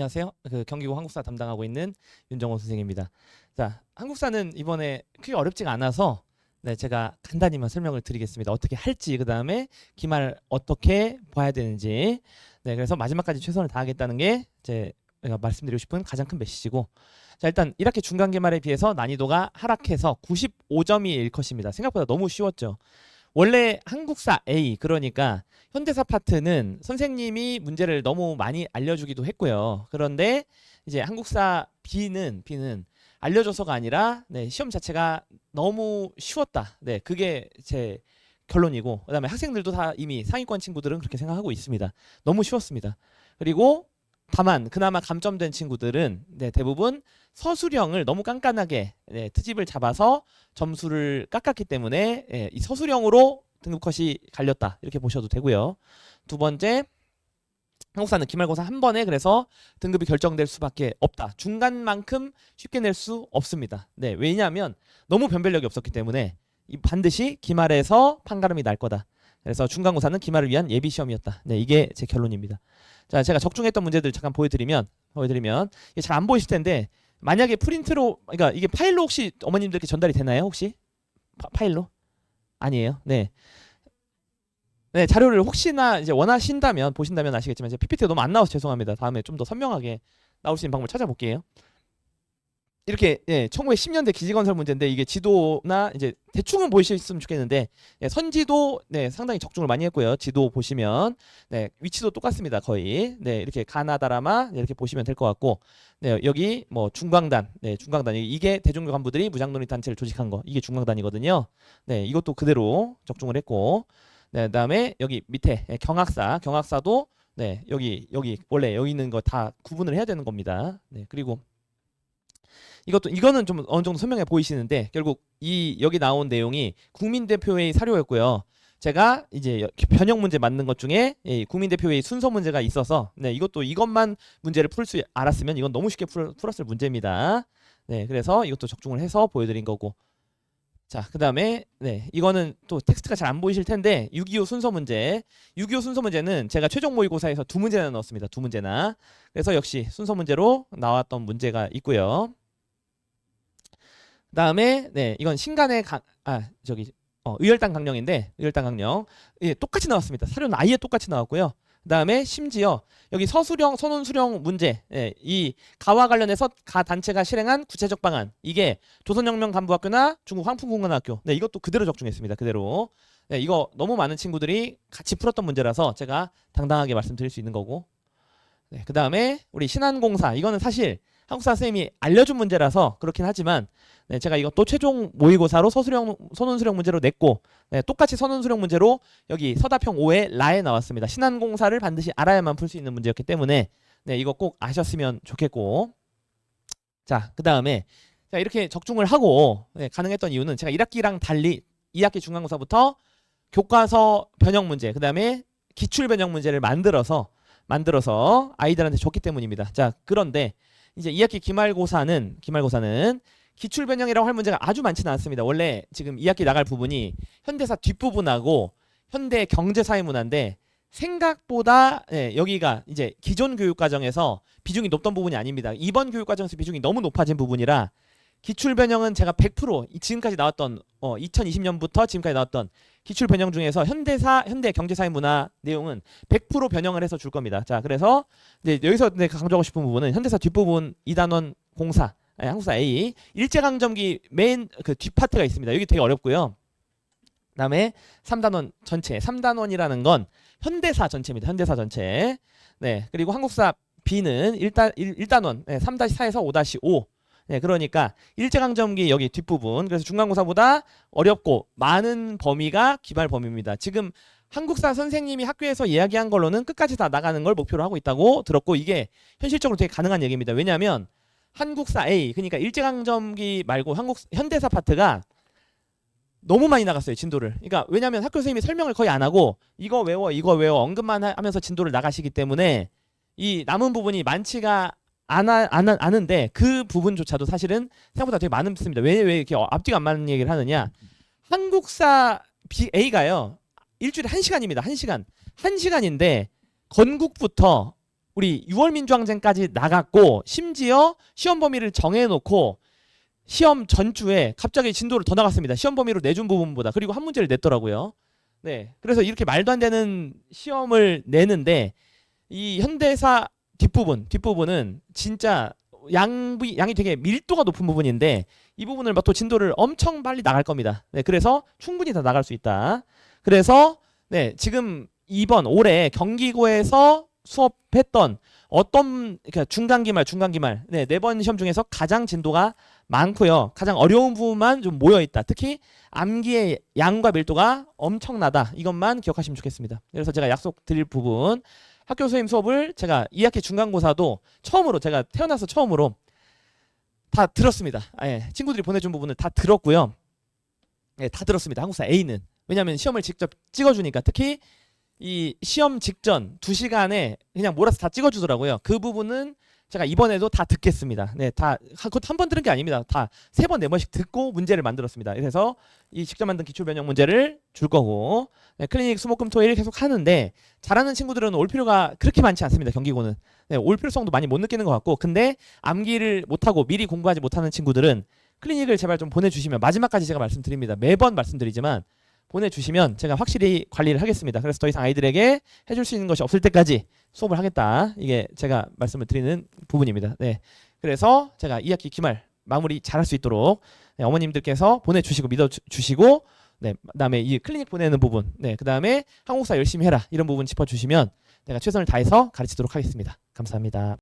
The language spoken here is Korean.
안녕하세요. 그 경기고 한국사 담당하고 있는 윤정호 선생입니다. 자, 한국사는 이번에 크게 어렵지가 않아서 네, 제가 간단히만 설명을 드리겠습니다. 어떻게 할지 그 다음에 기말 어떻게 봐야 되는지. 네, 그래서 마지막까지 최선을 다하겠다는 게 제가 말씀드리고 싶은 가장 큰 메시지고. 자, 일단 1학기 중간 기말에 비해서 난이도가 하락해서 95점이 일컷입니다. 생각보다 너무 쉬웠죠. 원래 한국사 A 그러니까 현대사 파트는 선생님이 문제를 너무 많이 알려주기도 했고요. 그런데 이제 한국사 B는 B는 알려줘서가 아니라 네, 시험 자체가 너무 쉬웠다. 네, 그게 제 결론이고 그다음에 학생들도 다 이미 상위권 친구들은 그렇게 생각하고 있습니다. 너무 쉬웠습니다. 그리고 다만 그나마 감점된 친구들은 네, 대부분 서술형을 너무 깐깐하게 네, 트집을 잡아서 점수를 깎았기 때문에 예, 이 서술형으로 등급 컷이 갈렸다 이렇게 보셔도 되고요. 두 번째 한국사는 기말고사 한 번에 그래서 등급이 결정될 수밖에 없다. 중간만큼 쉽게 낼 수 없습니다. 네, 왜냐하면 너무 변별력이 없었기 때문에 이 반드시 기말에서 판가름이 날 거다. 그래서 중간고사는 기말을 위한 예비 시험이었다. 네, 이게 제 결론입니다. 자, 제가 적중했던 문제들 잠깐 보여드리면 보여드리면 이게 잘 안 보이실 텐데 만약에 프린트로 그러니까 이게 파일로 혹시 어머님들께 전달이 되나요 혹시 파, 일로 아니에요 네. 네 자료를 혹시나 이제 원하신다면 보신다면 아시겠지만 제 PPT가 너무 안 나와서 죄송합니다 다음에 좀 더 선명하게 나올 수 있는 방법을 찾아볼게요 이렇게 예, 1910년대 기지 건설 문제인데 이게 지도나 이제 대충은 보이셨으면 좋겠는데 예, 선지도 네, 상당히 적중을 많이 했고요. 지도 보시면 네, 위치도 똑같습니다. 거의 네, 이렇게 가나다라마 네, 이렇게 보시면 될 것 같고 네, 여기 뭐 중광단, 네, 중광단 이게 대종교 간부들이 무장논의 단체를 조직한 거 이게 중광단이거든요. 네, 이것도 그대로 적중을 했고 네, 그다음에 여기 밑에 예, 경학사, 경학사도 네, 여기 여기 원래 여기 있는 거 다 구분을 해야 되는 겁니다. 네, 그리고 이것도 이거는 좀 어느 정도 선명해 보이시는데 결국 이 여기 나온 내용이 국민대표회의 사료였고요. 제가 이제 변형 문제 맞는 것 중에 이 국민대표회의 순서 문제가 있어서 네 이것도 이것만 문제를 풀 수 알았으면 이건 너무 쉽게 풀, 풀었을 문제입니다. 네 그래서 이것도 적중을 해서 보여드린 거고 자, 그 다음에, 네, 이거는 또 텍스트가 잘 안 보이실 텐데, 6.25 순서 문제. 6.25 순서 문제는 제가 최종 모의고사에서 두 문제나 넣었습니다. 두 문제나. 그래서 역시 순서 문제로 나왔던 문제가 있고요. 그다음에 네 이건 신간의 강, 아 저기 어, 의열당 강령인데 의열당 강령 예, 똑같이 나왔습니다. 사료는 아예 똑같이 나왔고요. 그다음에 심지어 여기 서수령 선원 수령 문제 예, 이 가와 관련해서 가 단체가 실행한 구체적 방안 이게 조선혁명 간부학교나 중국 황풍공관학교 네 이것도 그대로 적중했습니다. 그대로 네, 이거 너무 많은 친구들이 같이 풀었던 문제라서 제가 당당하게 말씀드릴 수 있는 거고 네, 그 다음에 우리 신한공사 이거는 사실 한국사 선생님이 알려준 문제라서 그렇긴 하지만 네, 제가 이것도 최종 모의고사로 서술형 선원수령 문제로 냈고 네, 똑같이 선원수령 문제로 여기 서다평 5에 라에 나왔습니다. 신한공사를 반드시 알아야만 풀 수 있는 문제였기 때문에 네, 이거 꼭 아셨으면 좋겠고 자, 그 다음에 자, 이렇게 적중을 하고 네, 가능했던 이유는 제가 1학기랑 달리 2학기 중간고사부터 교과서 변형 문제, 그 다음에 기출 변형 문제를 만들어서 만들어서 아이들한테 줬기 때문입니다. 자, 그런데 이제 2학기 기말고사는 기말고사는 기출 변형이라고 할 문제가 아주 많지는 않습니다. 원래 지금 2학기 나갈 부분이 현대사 뒷부분하고 현대 경제사회 문화인데 생각보다 네, 여기가 이제 기존 교육 과정에서 비중이 높던 부분이 아닙니다. 이번 교육 과정에서 비중이 너무 높아진 부분이라 기출 변형은 제가 100% 지금까지 나왔던 어, 2020년부터 지금까지 나왔던 기출 변형 중에서 현대사 현대 경제사회 문화 내용은 100% 변형을 해서 줄 겁니다. 자, 그래서 이제 여기서 내가 강조하고 싶은 부분은 현대사 뒷부분 2단원 공사 네, 한국사 A 일제강점기 메인 그 뒷파트가 있습니다. 여기 되게 어렵고요. 그다음에 3단원 전체 3단원이라는 건 현대사 전체입니다. 현대사 전체. 네. 그리고 한국사 B는 1단 1, 단원 네, 3-4에서 5-5 네, 그러니까 일제강점기 여기 뒷부분 그래서 중간고사보다 어렵고 많은 범위가 기말 범위입니다. 지금 한국사 선생님이 학교에서 이야기한 걸로는 끝까지 다 나가는 걸 목표로 하고 있다고 들었고 이게 현실적으로 되게 가능한 얘기입니다. 왜냐하면 한국사 A 그러니까 일제강점기 말고 한국 현대사 파트가 너무 많이 나갔어요 진도를. 그러니까 왜냐하면 학교 선생님이 설명을 거의 안 하고 이거 외워 이거 외워 언급만 하면서 진도를 나가시기 때문에 이 남은 부분이 많지가 않아, 안, 아는데 그 부분조차도 사실은 생각보다 되게 많습니다. 왜, 왜 이렇게 앞뒤가 안 맞는 얘기를 하느냐? 한국사 B, A가요 일주일에 한 시간입니다. 한 시간. 한 시간인데 건국부터 우리 6월 민주항쟁까지 나갔고 심지어 시험 범위를 정해놓고 시험 전주에 갑자기 진도를 더 나갔습니다. 시험 범위로 내준 부분보다 그리고 한 문제를 냈더라고요. 네, 그래서 이렇게 말도 안 되는 시험을 내는데 이 현대사 뒷부분 뒷부분은 진짜 양이 양이 되게 밀도가 높은 부분인데 이 부분을 막 또 진도를 엄청 빨리 나갈 겁니다. 네, 그래서 충분히 다 나갈 수 있다. 그래서 네, 지금 이번 올해 경기고에서 수업했던 어떤 그러니까 중간 기말 중간 기말 네, 네 번 시험 중에서 가장 진도가 많고요. 가장 어려운 부분만 좀 모여 있다. 특히 암기의 양과 밀도가 엄청나다. 이것만 기억하시면 좋겠습니다. 그래서 제가 약속 드릴 부분 학교 선생님 수업을 제가 2학기 중간고사도 처음으로 제가 태어나서 처음으로 다 들었습니다. 아, 예, 친구들이 보내준 부분을 다 들었고요. 예, 다 들었습니다. 한국사 A는 왜냐하면 시험을 직접 찍어주니까 특히 이 시험 직전 2 시간에 그냥 몰아서 다 찍어주더라고요. 그 부분은 제가 이번에도 다 듣겠습니다. 네, 다 그것 한 번 들은 게 아닙니다. 다 세 번 네 번씩 듣고 문제를 만들었습니다. 그래서 이 직접 만든 기출 변형 문제를 줄 거고 네, 클리닉 수목금토일 계속 하는데 잘하는 친구들은 올 필요가 그렇게 많지 않습니다. 경기고는 네, 올 필요성도 많이 못 느끼는 것 같고 근데 암기를 못하고 미리 공부하지 못하는 친구들은 클리닉을 제발 좀 보내주시면 마지막까지 제가 말씀드립니다. 매번 말씀드리지만 보내주시면 제가 확실히 관리를 하겠습니다. 그래서 더 이상 아이들에게 해줄 수 있는 것이 없을 때까지 수업을 하겠다. 이게 제가 말씀을 드리는 부분입니다. 네. 그래서 제가 2학기 기말 마무리 잘할 수 있도록 네, 어머님들께서 보내주시고 믿어주시고 네, 그다음에 이 클리닉 보내는 부분, 네, 그다음에 한국사 열심히 해라 이런 부분 짚어주시면 내가 최선을 다해서 가르치도록 하겠습니다. 감사합니다.